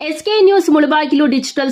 SK news Mulbagal digital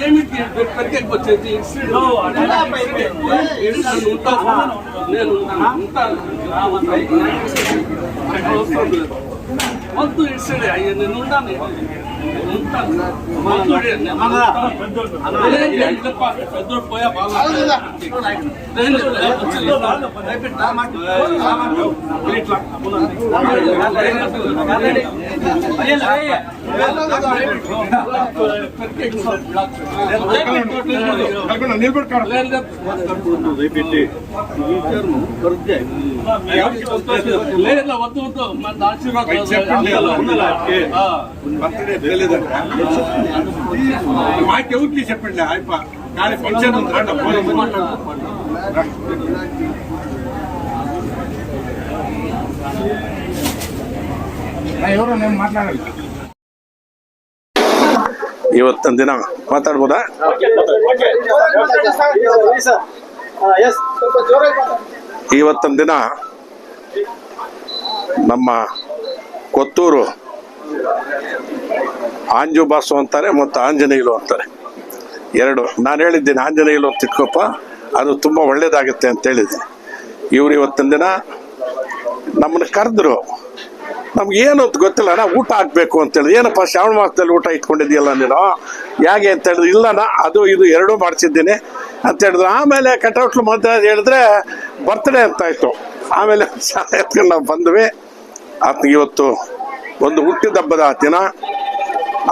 ఏమిటి ప్రత్యేక వచ్చేది నేను ఉంటాను. అవసరం లేదు వద్దు ఇస్తాడే అయ్యా నేను ఉంటాను. పెద్దోడు. పోయా బాగా లేదు వద్దు వద్దు మన మాకెవరికి చెప్పండి అయిప కానీ ఫంక్షన్ ఉంది నేను మాట్లాడాలి. ಇವತ್ತಿನ ದಿನ ಮಾತಾಡ್ಬೋದಾ? ಇವತ್ತಿನ ದಿನ ನಮ್ಮ ಕೊತ್ತೂರು ಆಂಜು ಬಾಸು ಅಂತಾರೆ ಮತ್ತು ಆಂಜನೇಯಲು ಅಂತಾರೆ. ಎರಡು. ನಾನು ಹೇಳಿದ್ದೀನಿ ಆಂಜನೇಯಲು ಅಂತ ಇಟ್ಕೊಪ್ಪ ಅದು ತುಂಬ ಒಳ್ಳೇದಾಗುತ್ತೆ ಅಂತ ಹೇಳಿದ್ದೀನಿ. ಇವ್ರು ಇವತ್ತಿನ ದಿನ ನಮ್ಮನ್ನು ಕರೆದ್ರು. ನಮ್ಗೆ ಏನು ಅಂತ ಗೊತ್ತಿಲ್ಲ ನಾ ಊಟ ಹಾಕ್ಬೇಕು ಅಂತೇಳಿ. ಏನಪ್ಪ, ಶ್ರಾವಣ ಮಾಸದಲ್ಲಿ ಊಟ ಇಟ್ಕೊಂಡಿದ್ಯಲ್ಲ ನೀನು? ಹೇಗೆ ಅಂತ ಹೇಳಿದ್ರು, ಇಲ್ಲ ನಾ ಅದು ಇದು ಎರಡೂ ಮಾಡಿಸಿದ್ದೀನಿ ಅಂತ ಹೇಳಿದ್ರು. ಆಮೇಲೆ ಕಟೌಟ್ಲು ಮಾತಾಡಿ ಹೇಳಿದ್ರೆ ಬರ್ತ್ಡೇ ಅಂತ ಆಯ್ತು. ಆಮೇಲೆ ಶಾಲೆ ಎತ್ಕೊಂಡು ನಾವು ಬಂದ್ವಿ. ಆತನಿಗೆ ಇವತ್ತು ಒಂದು ಹುಟ್ಟಿದ ಹಬ್ಬದ ದಿನ.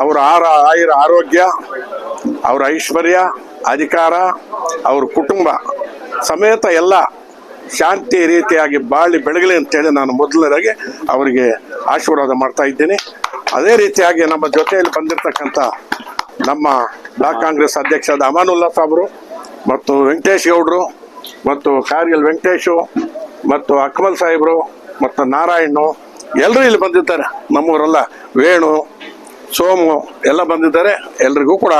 ಅವರ ಆರ, ಆಯುರ ಆರೋಗ್ಯ, ಅವರ ಐಶ್ವರ್ಯ, ಅಧಿಕಾರ, ಅವ್ರ ಕುಟುಂಬ ಸಮೇತ ಎಲ್ಲ ಶಾಂತಿ ರೀತಿಯಾಗಿ ಬಾಳಿ ಬೆಳಗಲಿ ಅಂತೇಳಿ ನಾನು ಮೊದಲನೇದಾಗಿ ಅವರಿಗೆ ಆಶೀರ್ವಾದ ಮಾಡ್ತಾ ಇದ್ದೀನಿ. ಅದೇ ರೀತಿಯಾಗಿ ನಮ್ಮ ಜೊತೆಯಲ್ಲಿ ಬಂದಿರತಕ್ಕಂಥ ನಮ್ಮ ಬ್ಲಾಕ್ ಕಾಂಗ್ರೆಸ್ ಅಧ್ಯಕ್ಷರಾದ ಅಮಾನುಲ್ಲಾ ಸಾಬ್ರು ಮತ್ತು ವೆಂಕಟೇಶ್ ಗೌಡ್ರು ಮತ್ತು ಕಾರ್ಗಿಲ್ ವೆಂಕಟೇಶು ಮತ್ತು ಅಕ್ಮಲ್ ಸಾಹೇಬ್ರು ಮತ್ತು ನಾರಾಯಣು ಎಲ್ಲರೂ ಇಲ್ಲಿ ಬಂದಿದ್ದಾರೆ. ನಮ್ಮೂರೆಲ್ಲ ವೇಣು, ಸೋಮು ಎಲ್ಲ ಬಂದಿದ್ದಾರೆ. ಎಲ್ರಿಗೂ ಕೂಡ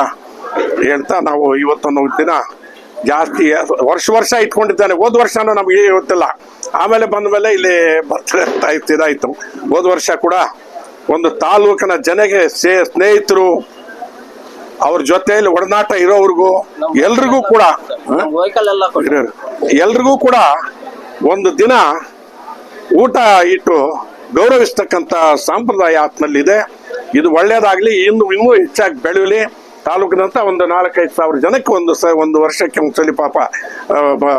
ಹೇಳ್ತಾ ನಾವು ಇವತ್ತೊಂದು ದಿನ ಜಾಸ್ತಿ ವರ್ಷ ವರ್ಷ ಇಟ್ಕೊಂಡಿದ್ದಾನೆ. ಹೋದ ವರ್ಷನೂ ನಮಗೆ ಗೊತ್ತಿಲ್ಲ ಆಮೇಲೆ ಬಂದ ಮೇಲೆ ಇಲ್ಲಿ ಆಯ್ತು, ಇದಾಯ್ತು. ಹೋದ ವರ್ಷ ಕೂಡ ಒಂದು ತಾಲೂಕಿನ ಜನಗೆ ಸೇ, ಸ್ನೇಹಿತರು, ಅವ್ರ ಜೊತೆಯಲ್ಲಿ ಒಡನಾಟ ಇರೋವ್ರಿಗೂ ಎಲ್ರಿಗೂ ಕೂಡ? ಎಲ್ರಿಗೂ ಕೂಡ ಒಂದು ದಿನ ಊಟ ಇಟ್ಟು ಗೌರವಿಸ್ತಕ್ಕಂಥ ಸಂಪ್ರದಾಯ ಆತ್ನಲ್ಲಿದೆ ಇದು ಒಳ್ಳೇದಾಗ್ಲಿ, ಇನ್ನು ಇನ್ನೂ ಹೆಚ್ಚಾಗಿ ಬೆಳೆಯಲಿ ತಾಲೂಕಿನಂತ ಒಂದು ನಾಲ್ಕೈದು ಸಾವಿರ ಜನಕ್ಕೆ ಒಂದು ಸ ಒಂದು ವರ್ಷಕ್ಕೆ ಒಂದ್ಸಲಿ ಪಾಪ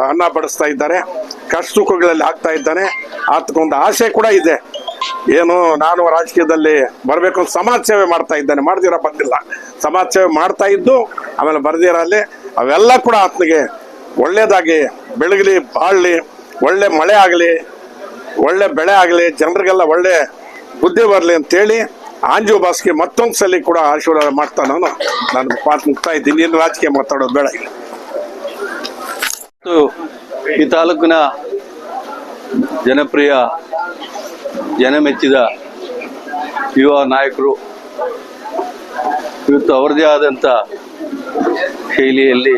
ಅನ್ನ ಬಡಿಸ್ತಾ ಇದ್ದಾರೆ. ಕಷ್ಟ ಸುಖಗಳಲ್ಲಿ ಆಗ್ತಾ ಇದ್ದಾನೆ. ಆತಕ್ಕೊಂದು ಆಸೆ ಕೂಡ ಇದೆ. ಏನು ನಾನು ರಾಜಕೀಯದಲ್ಲಿ ಬರಬೇಕು ಅಂತ ಸಮಾಜ ಸೇವೆ ಮಾಡ್ತಾ ಇದ್ದಾನೆ. ಮಾಡ್ದಿರ ಬಂದಿಲ್ಲ. ಸಮಾಜ ಸೇವೆ ಮಾಡ್ತಾ ಇದ್ದು, ಆಮೇಲೆ ಬರ್ದಿರಲ್ಲಿ ಅವೆಲ್ಲ ಕೂಡ ಆತನಿಗೆ ಒಳ್ಳೇದಾಗಿ ಬೆಳಗಲಿ, ಬಾಳಲಿ, ಒಳ್ಳೆ ಮಳೆ ಆಗಲಿ, ಒಳ್ಳೆ ಬೆಳೆ ಆಗಲಿ, ಜನರಿಗೆಲ್ಲ ಒಳ್ಳೆ ಬುದ್ಧಿ ಬರಲಿ ಅಂತೇಳಿ ಆಂಜು ಬಾಸ್ಗೆ ಮತ್ತೊಂದು ಸಲ ಕೂಡ ಆಶೀರ್ವಾದ ಮಾಡ್ತಾ ನಾನು. ನಾನು ಮಾತು ಮುಗ್ತಾ ಇದ್ದೀನಿ. ಇನ್ನು ರಾಜಕೀಯ ಮಾತಾಡೋದು ಬೇಡ ಈ ತಾಲೂಕಿನ ಜನಪ್ರಿಯ, ಜನಮೆಚ್ಚಿದ ಯುವ ನಾಯಕರು, ಇವತ್ತು ಅವರದೇ ಆದಂಥ ಶೈಲಿಯಲ್ಲಿ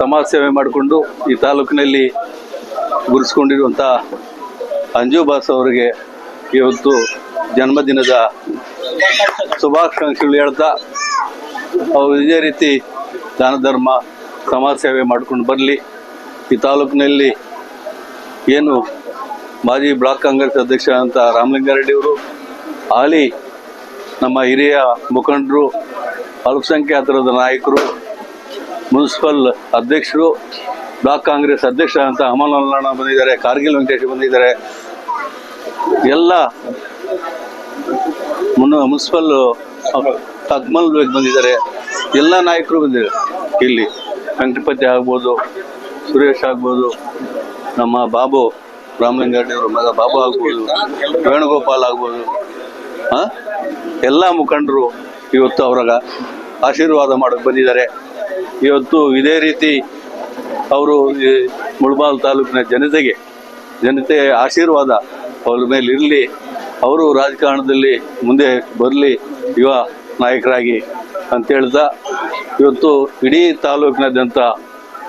ಸಮಾಜ ಸೇವೆ ಮಾಡಿಕೊಂಡು ಈ ತಾಲೂಕಿನಲ್ಲಿ ಗುರುಸ್ಕೊಂಡಿರುವಂಥ ಅಂಜು ಬಾಸ್ ಅವರಿಗೆ ಇವತ್ತು ಜನ್ಮದಿನದ ಶುಭಾಕಾಂಕ್ಷೆಗಳು ಹೇಳ್ತಾ, ಅವರು ಇದೇ ರೀತಿ ದಾನ ಧರ್ಮ, ಸಮಾಜ ಸೇವೆ ಮಾಡ್ಕೊಂಡು ಬರಲಿ. ಈ ತಾಲೂಕಿನಲ್ಲಿ ಏನು ಮಾಜಿ ಬ್ಲಾಕ್ ಕಾಂಗ್ರೆಸ್ ಅಧ್ಯಕ್ಷ ಅಂತ ರಾಮಲಿಂಗಾರೆಡ್ಡಿ ಅವರು, ಹಾಲಿ ನಮ್ಮ ಹಿರಿಯ ಮುಖಂಡರು ಅಲ್ಪಸಂಖ್ಯಾತರದ ನಾಯಕರು, ಮುನ್ಸಿಪಲ್ ಅಧ್ಯಕ್ಷರು, ಬ್ಲಾಕ್ ಕಾಂಗ್ರೆಸ್ ಅಧ್ಯಕ್ಷ ಅಂತ ಅಮಲ್ ಬಂದಿದ್ದಾರೆ, ಕಾರ್ಗಿಲ್ ವೆಂಕಟೇಶ್ ಬಂದಿದ್ದಾರೆ. ಎಲ್ಲ ಮುನ್ನ ಮುನ್ಸಿಪಲ್ ಅಕ್ಮಲ್ ಬೇಗ್ ಬಂದಿದ್ದಾರೆ. ಎಲ್ಲ ನಾಯಕರು ಬಂದಿದ್ದಾರೆ. ಇಲ್ಲಿ ವೆಂಕಟಪತಿ ಆಗ್ಬೋದು, ಸುರೇಶ್ ಆಗ್ಬೋದು, ನಮ್ಮ ಬಾಬು ರಾಮಲಿಂಗಾರೆಡ್ಡಿಯವರು ಮಗ ಬಾಬು ಆಗ್ಬೋದು, ವೇಣುಗೋಪಾಲ್ ಆಗ್ಬೋದು? ಎಲ್ಲ ಮುಖಂಡರು ಇವತ್ತು ಅವ್ರಾಗ ಆಶೀರ್ವಾದ ಮಾಡಕ್ಕೆ ಬಂದಿದ್ದಾರೆ. ಇವತ್ತು ಇದೇ ರೀತಿ ಅವರು ಈ ಮುಳಬಾಲ್ ತಾಲೂಕಿನ ಜನತೆಗೆ ಜನತೆ ಆಶೀರ್ವಾದ ಅವ್ರ ಮೇಲೆ ಇರಲಿ ಅವರು ರಾಜಕಾರಣದಲ್ಲಿ ಮುಂದೆ ಬರಲಿ ಯುವ ನಾಯಕರಾಗಿ ಅಂತ ಹೇಳ್ತಾ ಇವತ್ತು ಇಡೀ ತಾಲೂಕಿನಾದ್ಯಂತ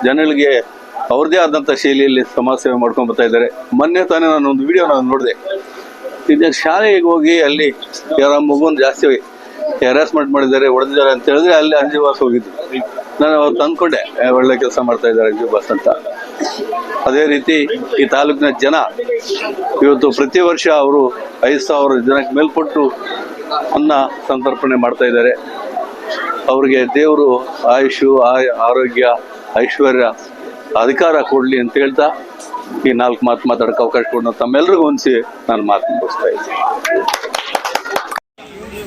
ಜನಗಳಿಗೆ ಅವ್ರದ್ದೇ ಆದಂಥ ಶೈಲಿಯಲ್ಲಿ ಸಮಾಜ ಸೇವೆ ಮಾಡ್ಕೊಂಡು ಬರ್ತಾ ಇದ್ದಾರೆ. ಮೊನ್ನೆ ತಾನೇ ನಾನು ಒಂದು ವಿಡಿಯೋ ನಾನು ನೋಡಿದೆ. ಇದು ಶಾಲೆಗೆ ಹೋಗಿ ಅಲ್ಲಿ ಯಾರ ಮಗುನ್ ಜಾಸ್ತಿ ಹ್ಯಾರಾಸ್ಮೆಂಟ್ ಮಾಡಿದ್ದಾರೆ, ಹೊಡೆದಿದ್ದಾರೆ ಅಂತ ಹೇಳಿದ್ರೆ ಅಲ್ಲಿ ಅಂಜು ಬಾಸ್ ಹೋಗಿದ್ದು. ನಾನು ಅವ್ರು ತಂದ್ಕೊಂಡೆ ಒಳ್ಳೆ ಕೆಲಸ ಮಾಡ್ತಾ ಇದ್ದಾರೆ ಅಂಜು ಬಾಸ್ ಅಂತ. ಅದೇ ರೀತಿ ಈ ತಾಲೂಕಿನ ಜನ ಇವತ್ತು ಪ್ರತಿ ವರ್ಷ ಅವರು ಐದು ಸಾವಿರ ಜನಕ್ಕೆ ಮೇಲ್ಪಟ್ಟು ಅನ್ನ ಸಂತರ್ಪಣೆ ಮಾಡ್ತಾ ಇದ್ದಾರೆ. ಅವರಿಗೆ ದೇವರು ಆಯುಷು, ಆಯ್, ಆರೋಗ್ಯ, ಐಶ್ವರ್ಯ ಅಧಿಕಾರ ಕೊಡಲಿ ಅಂತ ಹೇಳ್ತಾ ಈ ನಾಲ್ಕು ಮಾತು ಮಾತಾಡೋಕೆ ಅವಕಾಶ ಕೊಡೋ ತಮ್ಮೆಲ್ಲರಿಗೂ ಹೊಂದಿಸಿ ನಾನು ಮಾತು ಮುಗಿಸ್ತಾ ಇದ್ದೀನಿ.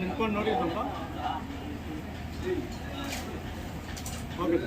ನಿಂತ್ಕೊಂಡು ನೋಡಿ ಸ್ವಲ್ಪ. ಓಕೆ